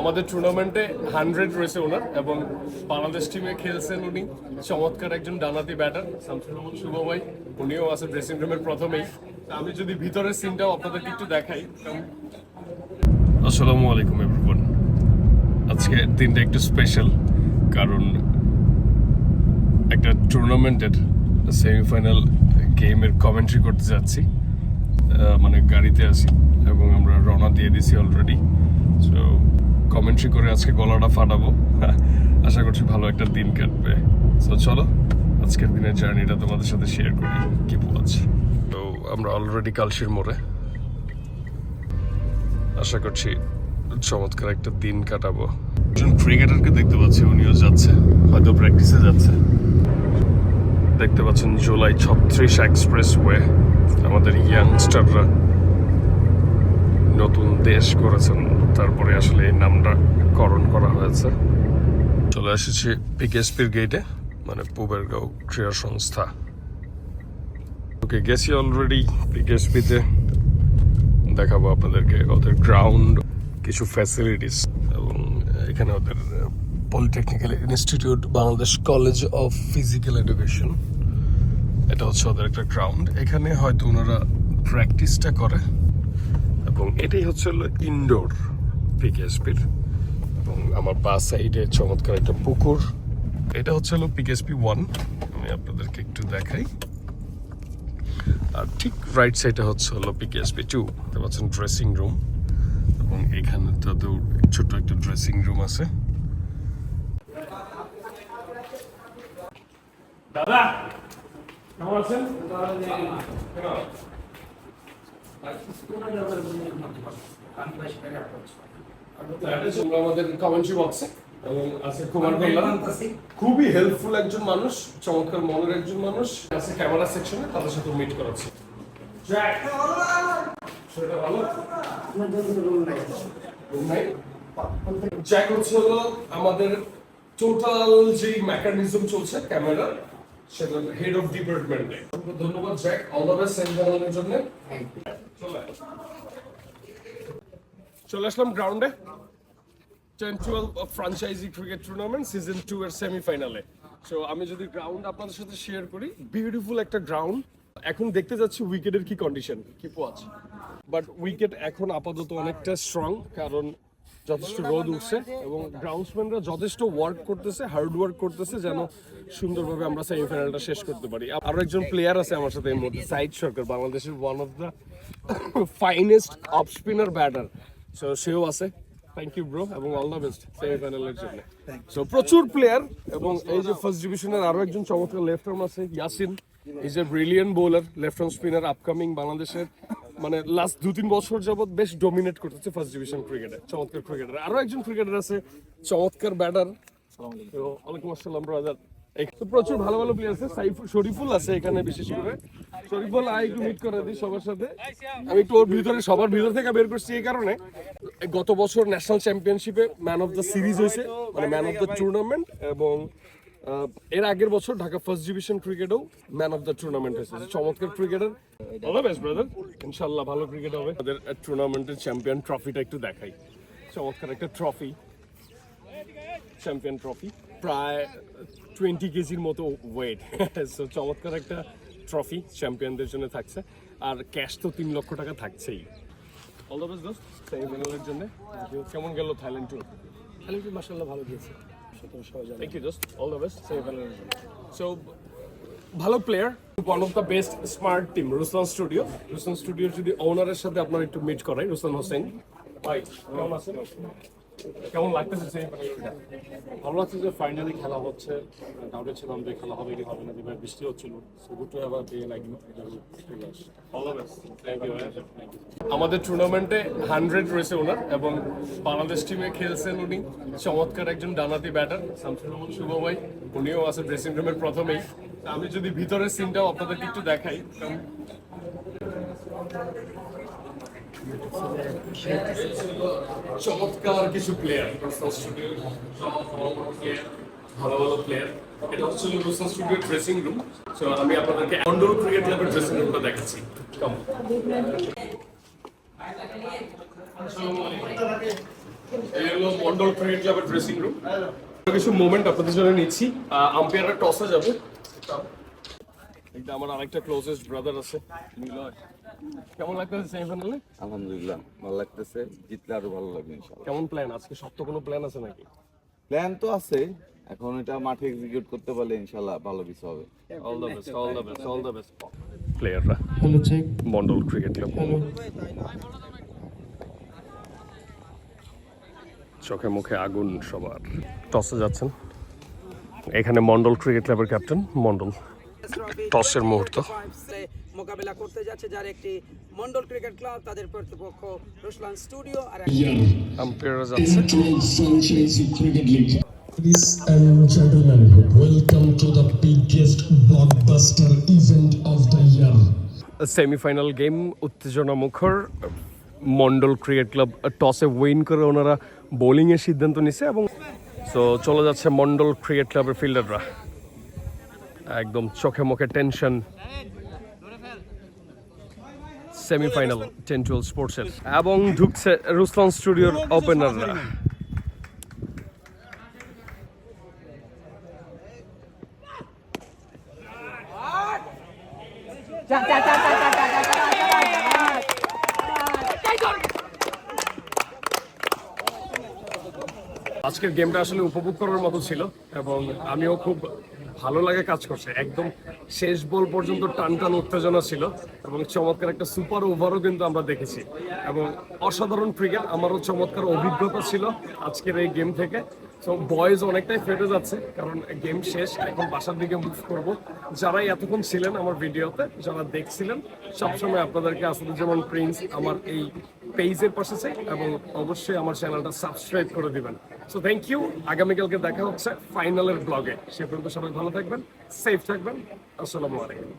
আমাদের টুর্নামেন্টে হান্ড্রেড রয়েছে ওনার এবং বাংলাদেশ টিমে খেলছেন উনি। চমৎকার একজন ডানাতি ব্যাটার শামসুর রহমান শুভ ভাই। উনিও আছে ড্রেসিং রুমের প্রথমেই। আমি যদি ভিতরের সিনটাও আপনাদেরকে একটু দেখাই আসসালামু আলাইকুম এভরিওয়ান আজকে দিনটা একটু স্পেশাল কারণ একটা টুর্নামেন্টের সেমিফাইনাল গেমের কমেন্ট্রি করতে যাচ্ছি। মানে গাড়িতে আছি এবং আমরা রওনা দিয়ে দিছি অলরেডি সো কমেন্ট্রি করে আজকে গলাটা ফাটাবো। আশা করছি ভালো একটা দিন কাটবে। সো চলো, আজকের দিনের জার্নিটা তোমাদের সাথে শেয়ার করি। কি আছে তো আমরা অলরেডি কালশির মোড়ে। আশা করছি চমৎকার একটা দিন কাটাবো। একজন ক্রিকেটারকে দেখতে পাচ্ছি, উনিও যাচ্ছে। হয়তো প্র্যাকটিসে যাচ্ছে। দেখতে পাচ্ছেন জুলাই ছত্রিশ এক্সপ্রেস ওয়ে আমাদের ইয়াংস্টাররা নতুন দেশ করেছেন। তারপরে আসলে এই নামটা করণ করা হয়েছে। চলে এসেছি পিকেএসপির গেটে মানে পুবের গাঁও ক্রীড়া সংস্থা। ওকে, গেছি অলরেডি পিকেএসপিতে দেখাবো আপনাদেরকে ওদের গ্রাউন্ড কিছু ফ্যাসিলিটিস এবং এখানে ওদের polytechnical institute Bangladesh college of physical education এটা হচ্ছে ওদের একটা গ্রাউন্ড এখানে হয়তো ওনারা প্র্যাকটিসটা করে। এবং এটাই হচ্ছে হলো ইনডোর পিকেএসপির এবং আমার বা সাইডে চমৎকার একটা পুকুর। এটা হচ্ছে হলো পিকেএসপি ওয়ান আমি আপনাদেরকে একটু দেখাই। আর ঠিক রাইট সাইডে হচ্ছে হলো পিকেএসপি টু দেখতে পাচ্ছেন ড্রেসিং রুম এবং এখানে তাদের ছোট্ট একটা ড্রেসিং রুম আছে। দাদা কেমন আছেন? তোমরা আমাদের কমেন্ট্রি বক্সে এবং আছে কুমার খুবই হেল্পফুল একজন মানুষ চমৎকার মনের একজন মানুষ। আছে ক্যামেরা সেকশনে তাদের সাথে মিট করাচ্ছে। জ্যাক সেটা ভালো? জ্যাক হচ্ছে হলো আমাদের টোটাল যে মেকানিজম চলছে ক্যামেরা সেটা হেড অফ ডিপার্টমেন্টে ধন্যবাদ Jack all the best send জানানোর জন্য। চলে আসলাম গ্রাউন্ডে ten twelve franchise cricket tournament season two এর সেমিফাইনালে সো আমি যদি গ্রাউন্ড আপনাদের সাথে শেয়ার করি বিউটিফুল একটা গ্রাউন্ড এখন দেখতে যাচ্ছি উইকেটের কি কন্ডিশন কি পোয়াচ বাট উইকেট এখন আপাতত অনেকটা স্ট্রং কারণ যথেষ্ট রোদ উঠছে এবং গ্রাউন্ডসম্যানরা যথেষ্ট ওয়ার্ক করতেছে হার্ড ওয়ার্ক করতেছে যেন সুন্দরভাবে আমরা সেমিফাইনালটা শেষ করতে পারি। আরও একজন প্লেয়ার আছে আমার সাথে এই মধ্যে সাইদ সরকার বাংলাদেশের one of the finest of spinner batter so সেও আছে। থ্যাংক ইউ ব্রো এবং অল দ্য বেস্ট সেমিফাইনালের জন্য সো প্রচুর প্লেয়ার এবং এই যে ফার্স্ট ডিভিশনের আরও একজন চমৎকার লেফট আর্ম আছে Yasin is a brilliant bowler left arm spinner upcoming বাংলাদেশের মানে লাস্ট দু তিন বছর যাবত বেশ ডমিনেট করতেছে ফার্স্ট ডিভিশন ক্রিকেটে চমৎকার ক্রিকেটার আরও একজন ক্রিকেটার আছে চমৎকার ব্যাটার ওয়ালাইকুম আসসালাম ব্রাদার তো প্রচুর ভালো ভালো প্লেয়ার আছে সাইফুল শরীফুল আছে এখানে বিশেষ করে। শরীফুল আই একটু মিট করে দিই সবার সাথে। আমি একটু ওর ভিতরে সবার ভিতর থেকে বের করছি এই কারণে। গত বছর ন্যাশনাল চ্যাম্পিয়নশিপে ম্যান অফ দ্য সিরিজ হয়েছে মানে ম্যান অফ দ্য টুর্নামেন্ট এবং এর আগের বছর ঢাকা ফার্স্ট ডিভিশন ক্রিকেটেও ম্যান অফ দ্য টুর্নামেন্ট হয়েছে। চমৎকার cricketer. All the best brother ইনশাল্লাহ ভালো ক্রিকেট হবে। তাদের টুর্নামেন্টের চ্যাম্পিয়ন ট্রফিটা একটু দেখাই। চমৎকার একটা ট্রফি। Champion trophy. প্রায় টোয়েন্টি কেজির মতো ওয়েট সো চমৎকার একটা ট্রফি চ্যাম্পিয়নদের জন্য থাকছে। আর ক্যাশ তো তিন লক্ষ টাকা থাকছেই। অল দ্য বেস্ট দোস্ত। সেমিফাইনালের জন্য। কেমন গেল থাইল্যান্ড ট্যুর খালিদ মাসাল্লাহ ভালো গিয়েছে। থ্যাংক ইউ দোস্ত। অল দ্য বেস্ট সেমিফাইনালের জন্য। সো ভালো player one of the best smart team Ruslan studio Ruslan স্টুডিওর যদি ওনারের সাথে আপনার একটু মিট করাই রুসলান হোসেন ভাই কেমন আছেন? কেমন লাগতেছে সেমিফাইনালটা ভালো লাগছে যে ফাইনালি খেলা হচ্ছে। ডাউটে ছিলাম যে খেলা হবে কি হবে না যেভাবে বৃষ্টি হচ্ছিল। So good to have a day like আমাদের টুর্নামেন্টে হান্ড্রেড রয়েছে ওনার এবং বাংলাদেশ টিমে খেলছেন উনি চমৎকার একজন ডানাতি ব্যাটার শামসুর রহমান শুভ ভাই। উনিও আছে ড্রেসিং রুমের প্রথমেই। আমি যদি ভিতরের সিনটাও আপনাদেরকে একটু দেখাই কারণ চমৎকার কিছু প্লেয়ার ভালো ভালো প্লেয়ার এটা হচ্ছে রোসন স্টুডিও ড্রেসিং রুম সো আমি আপনাদেরকে আন্ডোর ক্রিকেট ক্লাবের ড্রেসিং রুমটা দেখাচ্ছি। কম মন্ডল ক্রিকেট ক্লাবের ড্রেসিং রুম কিছু মোমেন্ট আপনাদের জন্য নিচ্ছি। আম্পায়াররা টসে যাবে। এটা আমার আরেকটা ক্লোজেস্ট ব্রাদার আছে। নিলয়। কেমন লাগতেছে সেমিফাইনালে আলহামদুলিল্লাহ ভালো লাগতেছে। জিতলে আরও ভালো লাগবে কেমন প্ল্যান আজকে কোনো প্ল্যান আছে নাকি? প্ল্যান তো আছে। এখন এটা মাঠে এক্সিকিউট করতে পারলে ইনশাল্লাহ ভালো কিছু হবে। All the best all the best all the best প্লেয়াররা hello check Mondal cricket club চোখে মুখে আগুন সবার। টসে যাচ্ছেন। এখানে মন্ডল ক্রিকেট ক্লাবের ক্যাপ্টেন মন্ডল। টসের মুহূর্ত। মোকাবেলা করতে যাচ্ছে যার একটি মন্ডল ক্রিকেট ক্লাব তাদের প্রতিপক্ষ রুসলান স্টুডিও আর আম্পায়াররা যাচ্ছে. Ladies and gentlemen, welcome to the biggest blockbuster event of the year. Semifinal game উত্তেজনা মুখর মন্ডল ক্রিকেট ক্লাব টসে উইন করে ওনারা বোলিং এর সিদ্ধান্ত নিছে এবং সো চলে যাচ্ছে মন্ডল ক্রিকেট ক্লাবের ফিল্ডাররা। একদম চোখে মুখে টেনশন সেমিফাইনাল টেন টুয়েলভ স্পোর্টসের এবং ঢুকছে রুসলান স্টুডিওর ওপেনাররা আজকের গেমটা আসলে উপভোগ করার মতো ছিল, এবং আমিও খুব ভালো লাগে কাজ করছে। একদম শেষ বল পর্যন্ত টান টান উত্তেজনা ছিল এবং চমৎকার একটা সুপার ওভারও কিন্তু আমরা দেখেছি। এবং অসাধারণ ক্রিকেট আমারও চমৎকার অভিজ্ঞতা ছিল আজকের এই গেম থেকে। তো বয়েজ অনেকটাই ফেটে যাচ্ছে, কারণ গেম শেষ, এখন বাসার দিকে মুভ করব। যারাই এতক্ষণ ছিলেন আমার ভিডিওতে, যারা দেখছিলেন, সবসময় আপনাদেরকে আসলে যেমন প্রিন্স আমার এই পেজের পাশে চাই এবং অবশ্যই আমার চ্যানেলটা সাবস্ক্রাইব করে দিবেন। সো থ্যাংক ইউ আগামীকালকে দেখা হচ্ছে ফাইনালের ব্লগে সে পর্যন্ত সবাই ভালো থাকবেন সেফ থাকবেন। আসসালামু আলাইকুম।